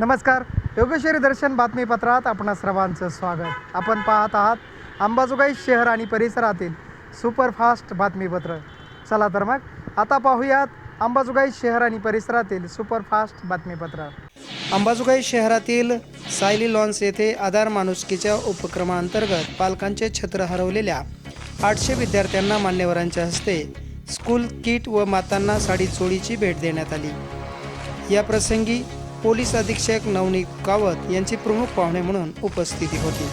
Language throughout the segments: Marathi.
नमस्कार. योगेश्वरी दर्शन बातमीपत्रात आपणा सर्वांचं स्वागत. आपण पाहत आहात अंबाजोगाई शहर आणि परिसरातील सुपरफास्ट बातमीपत्र. चला तर मग आता पाहूयात अंबाजोगाई शहर आणि परिसरातील सुपरफास्ट बातमीपत्र. अंबाजोगाई शहरातील सायली लॉन्स येथे आधार माणुसकीच्या उपक्रमांतर्गत पालकांचे छत्र हरवलेल्या आठशे विद्यार्थ्यांना मान्यवरांच्या हस्ते स्कूल किट व मातांना साडी चोळीची भेट देण्यात आली. या प्रसंगी पोलीस अधीक्षक नवनीत कावत यांची प्रमुख पाहुणे म्हणून उपस्थिती होती.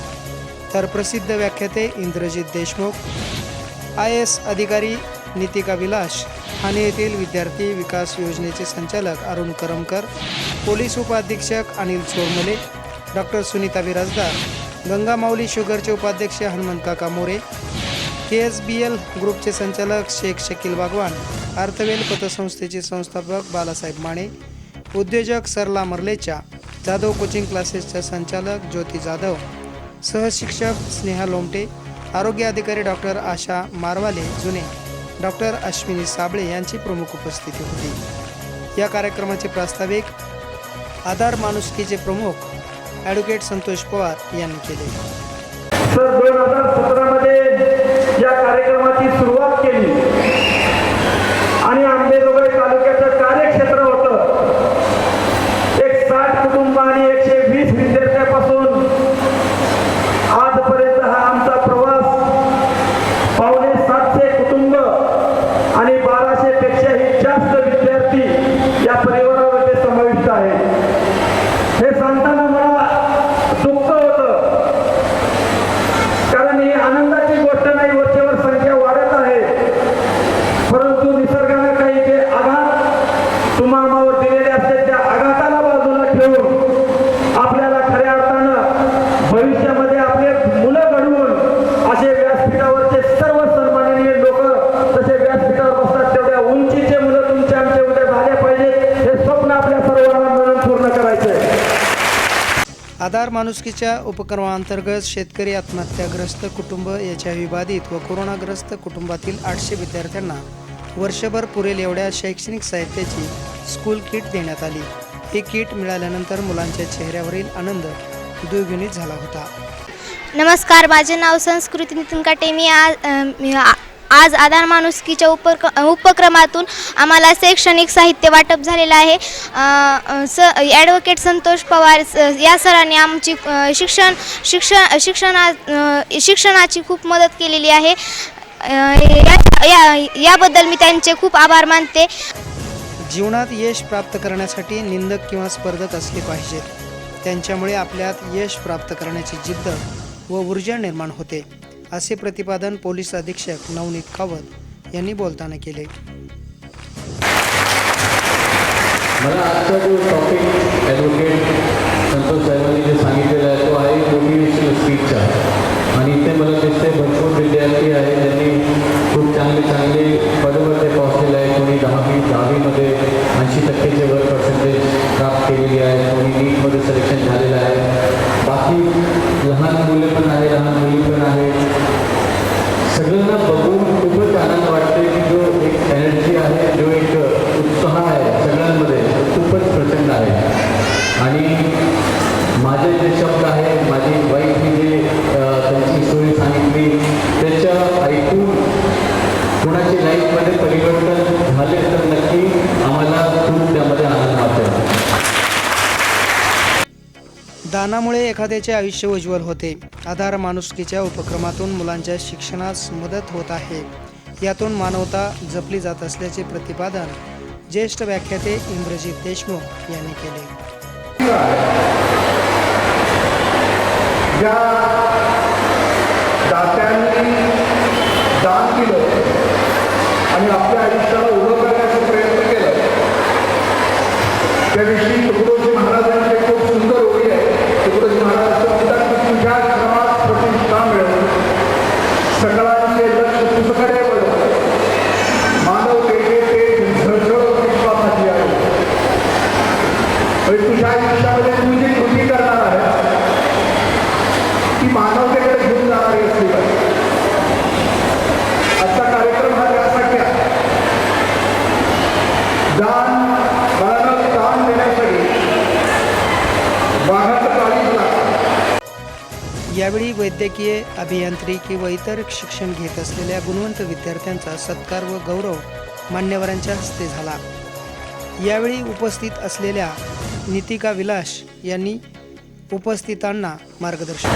तर प्रसिद्ध व्याख्याते इंद्रजित देशमुख आय एस अधिकारी नितिका विलास ठाणे येथील विद्यार्थी विकास योजनेचे संचालक अरुण करमकर पोलीस उपाधीक्षक अनिल चोरमले डॉक्टर सुनीता बिराजदार गंगामाऊली शुगरचे उपाध्यक्ष Hanumant Kaka More K S B L ग्रुपचे संचालक शेख शकील बागवान अर्थवेल पतसंस्थेचे संस्थापक बालासाहेब माने उद्योजक सरला मर्लेच्या जाधव कोचिंग क्लासेसच्या संचालक ज्योती जाधव सहशिक्षक स्नेहा लोमटे आरोग्य अधिकारी डॉक्टर आशा मारवाले जुने डॉक्टर अश्विनी साबळे यांची प्रमुख उपस्थिती होती. या कार्यक्रमाचे प्रास्ताविक आधार माणुसकीचे प्रमुख ॲडव्होकेट संतोष पवार यांनी केले. आधार माणुसकीच्या उपक्रमांतर्गत शेतकरी आत्महत्याग्रस्त कुटुंब याच्या विवादित व कोरोनाग्रस्त कुटुंबातील आठशे विद्यार्थ्यांना वर्षभर पुरेल एवढ्या शैक्षणिक साहित्याची स्कूल किट देण्यात आली. ही किट मिळाल्यानंतर मुलांच्या चेहऱ्यावरील आनंद द्विगुणित झाला होता. नमस्कार माझे नाव संस्कृती नितीन काटे मी आज आज आधार माणुसकीच्या उपक उपक्रमातून आम्हाला शैक्षणिक साहित्य वाटप झालेलं आहे. स ॲडव्होकेट संतोष पवार स- या सरांनी आमची शिक्षण शिक्षण शिक्षणा शिक्षणाची खूप मदत केलेली आहे. या- या याबद्दल मी त्यांचे खूप आभार मानते. जीवनात यश प्राप्त करण्यासाठी निंदक किंवा स्पर्धक असले पाहिजेत. त्यांच्यामुळे आपल्यात यश प्राप्त करण्याची जिद्द व ऊर्जा निर्माण होते. असे प्रतिपादन पोलीस अधीक्षक नवनीत कावत यांनी बोलताना केले. मला आजचा जो टॉपिक ॲडव्होकेट संतोष साहेबांनी जे सांगितलेला आहे तो आहे मोटिवेशनल स्पीचचा आणि इथे मला दिसते भरपूर विद्यार्थी आहे त्यांनी खूप चांगले चांगले पदमध्ये पोहोचलेले आहे कोणी दहावी दहावीमध्ये ऐंशी टक्केचे वर पर्सेंटेज प्राप्त केलेली आहे. कोणी नीटमध्ये सिलेक्शन झालेलं आहे. बाकी लहान मुले पण आहे लहान मुली पण आहेत. grana एखाद्याचे आयुष्य उज्ज्वल होते. आधार माणुसकीच्या उपक्रमातून मुलांच्या शिक्षणास मदत होत आहे. यातून मानवता जपली जात असल्याचे प्रतिपादन ज्येष्ठ व्याख्याते इंद्रजित देशमुख यांनी केले. ज्या दात्यांनी दान केलं आणि आपल्या आयुष्याला उभं करण्याचा प्रयत्न केला त्याविषयी यावेळी वैद्यकीय अभियांत्रिकी व इतर शिक्षण घेत असलेल्या गुणवंत विद्यार्थ्यांचा सत्कार व गौरव मान्यवरांच्या हस्ते झाला. यावेळी उपस्थित असलेल्या नितिका विलास यांनी उपस्थितांना मार्गदर्शन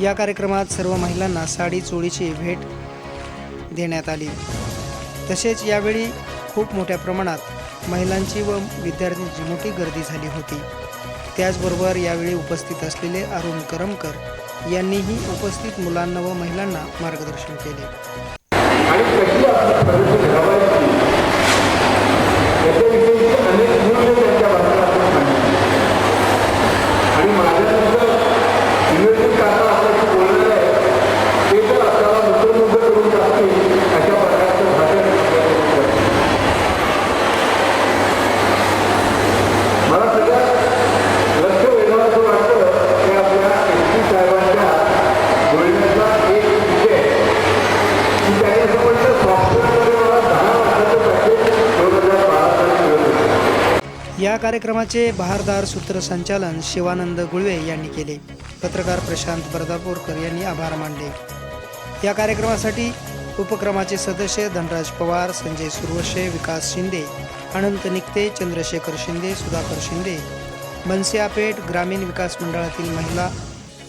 या कार्यक्रमात सर्व महिलांना साडी चोळीची भेट देण्यात आली. तसेच यावेळी खूप मोठ्या प्रमाणात महिलांची व विद्यार्थ्यांची मोठी गर्दी झाली होती. त्याचबरोबर यावेळी उपस्थित असलेले अरुण करमकर यांनीही उपस्थित मुलांना व महिलांना मार्गदर्शन केले. आणि माझ्या कार्यक्रमाचे बहारदार सूत्रसंचालन शिवानंद गुळवे यांनी केले. पत्रकार प्रशांत बर्दापूरकर यांनी आभार मानले. या कार्यक्रमासाठी उपक्रमाचे सदस्य धनराज पवार संजय सुरवशे विकास शिंदे अनंत निकते चंद्रशेखर शिंदे सुधाकर शिंदे मनसियापेठ ग्रामीण विकास मंडळातील महिला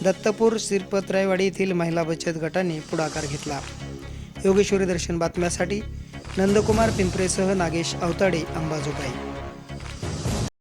दत्तपूर सिरपतरायवाडी येथील महिला बचत गटाने पुढाकार घेतला. योगेश्वरी दर्शन बातम्यासाठी नंदकुमार पिंपरेसह नागेश अवताडे अंबाजोगाई.